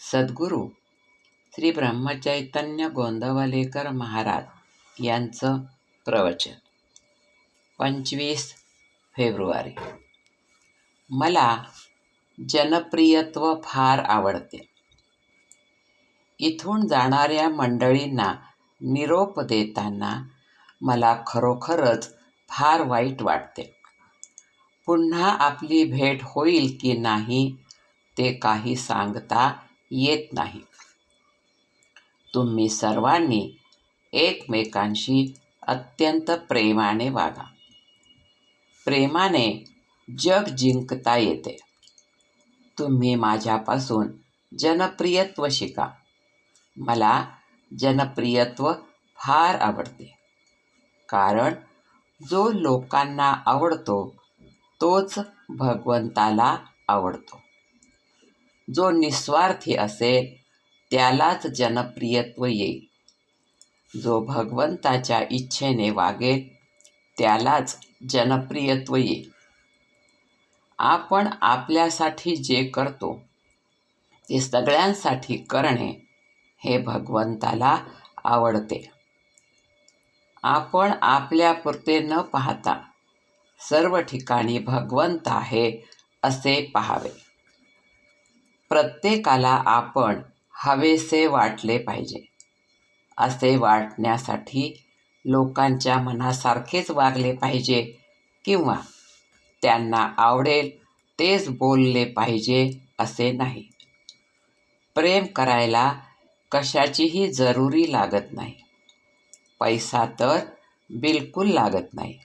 सद्गुरू श्री ब्रह्मचैतन्य गोंदवलेकर महाराज यांचं प्रवचन. पंचवीस फेब्रुवारी. मला जनप्रियत्व फार आवडते. इथून जाणाऱ्या मंडळींना निरोप देताना मला खरोखरच फार वाईट वाटते. पुन्हा आपली भेट होईल की नाही ते काही सांगता येत नाही. तुम्ही सर्वांनी एकमेकांशी अत्यंत प्रेमाने वागा. प्रेमाने जग जिंकता येते. तुम्ही माझ्यापासून जनप्रियत्व शिका. मला जनप्रियत्व फार आवडते. कारण जो लोकांना आवडतो तोच भगवंताला आवडतो. जो निस्वार्थी असेल त्यालाच जनप्रियत्व येईल. जो भगवंताच्या इच्छेने वागेल त्यालाच जनप्रियत्व येईल. आपण आपल्यासाठी जे करतो ते सगळ्यांसाठी करणे हे भगवंताला आवडते. आपण आपल्यापुरते न पाहता सर्व ठिकाणी भगवंत आहे असे पाहावे. प्रत्येकाला आपण हवेसे वाटले पाहिजे. असे वाटण्यासाठी लोकांच्या मनासारखेच वागले पाहिजे किंवा त्यांना आवडेल तेच बोलले पाहिजे असे नाही. प्रेम करायला कशाचीही जरुरी लागत नाही. पैसा तर बिलकुल लागत नाही.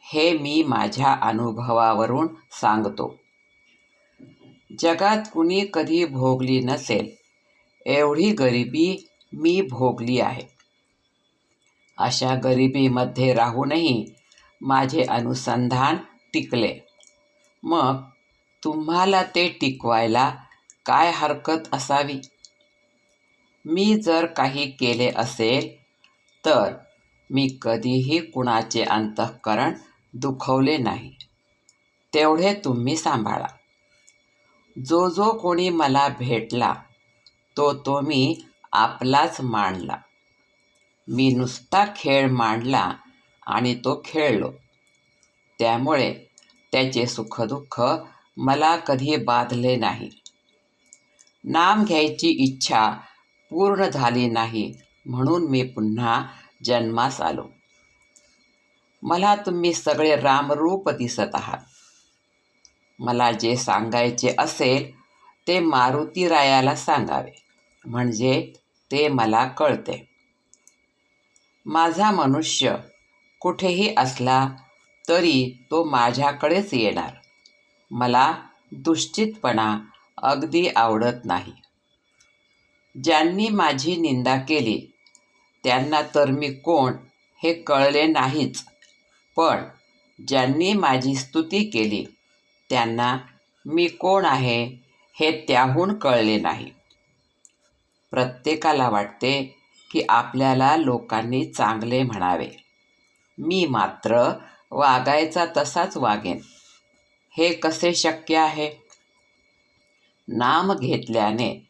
हे मी माझ्या अनुभवावरून सांगतो. जगात कुणी कधी भोगली नसेल एवढी गरिबी मी भोगली आहे. अशा गरिबीमध्ये राहूनही माझे अनुसंधान टिकले. मग तुम्हाला ते टिकवायला काय हरकत असावी? मी जर काही केले असेल तर मी कधीही कुणाचे अंतःकरण दुखवले नाही. तेवढे तुम्ही सांभाळा. जो जो कोणी मला भेटला तो तो मी आपलाच मांडला. मी नुसता खेळ मांडला आणि तो खेळलो. त्यामुळे त्याचे सुखदुःख मला कधी बाधले नाही. नाम घ्यायची इच्छा पूर्ण झाली नाही म्हणून मी पुन्हा जन्मास आलो. मला तुम्ही सगळे रामरूप दिसत आहात. मला जे सांगायचे असेल ते मारुतीरायाला सांगावे. म्हणजे ते मला कळते. माझा मनुष्य कुठेही असला तरी तो माझ्याकडेच येणार. मला दुश्चितपणा अगदी आवडत नाही. ज्यांनी माझी निंदा केली त्यांना तर मी कोण हे कळले नाहीच. पण ज्यांनी माझी स्तुती केली त्यांना मी कोण आहे हे त्याहून कळले नाही. प्रत्येकाला वाटते की आपल्याला लोकांनी चांगले म्हणावे. मी मात्र वागायचा तसाच वागेन. हे कसे शक्य आहे? नाम घेतल्याने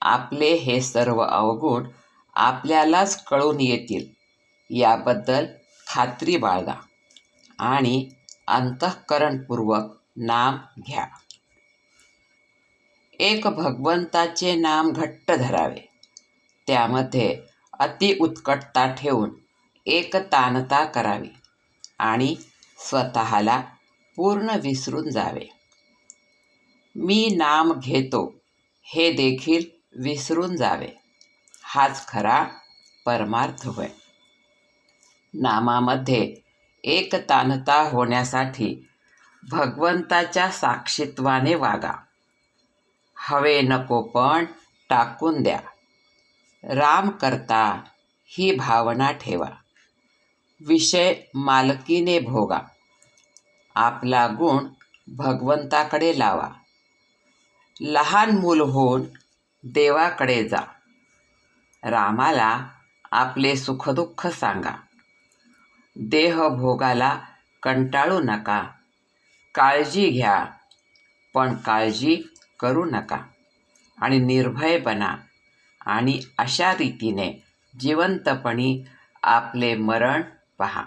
आपले हे सर्व अवगुण आपल्यालाच कळून येतील याबद्दल खात्री बाळगा आणि अंतःकरणपूर्वक नाम घ्या. एक भगवंताचे नाम घट्ट धरावे. त्यामध्ये अति उत्कटता ठेवून एक तानता करावी आणि स्वतःला पूर्ण विसरून जावे. मी नाम घेतो हे देखील विसरून जावे. हाच खरा परमार्थ होय. नामामध्ये एकतानता होण्यासाठी भगवंताच्या साक्षीत्वाने वागा. हवे नको पण टाकून द्या. राम करता ही भावना ठेवा. विषय मालकीने भोगा. आपला गुण भगवंताकडे लावा. लहान मूल होऊन देवाकडे जा. रामाला आपले सुखदुःख सांगा. देह भोगाला कंटाळू नका. काळजी घ्या पण काळजी करू नका आणि निर्भय बना आणि अशा रीतीने जिवंतपणी आपले मरण पहा.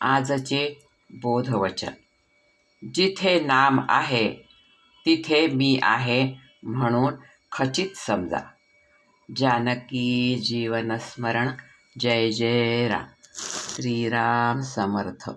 आजचे बोधवचन. जिथे नाम आहे तिथे मी आहे म्हणून खचित समजा. जानकी जीवनस्मरण. जय जय राम श्रीराम समर्थ.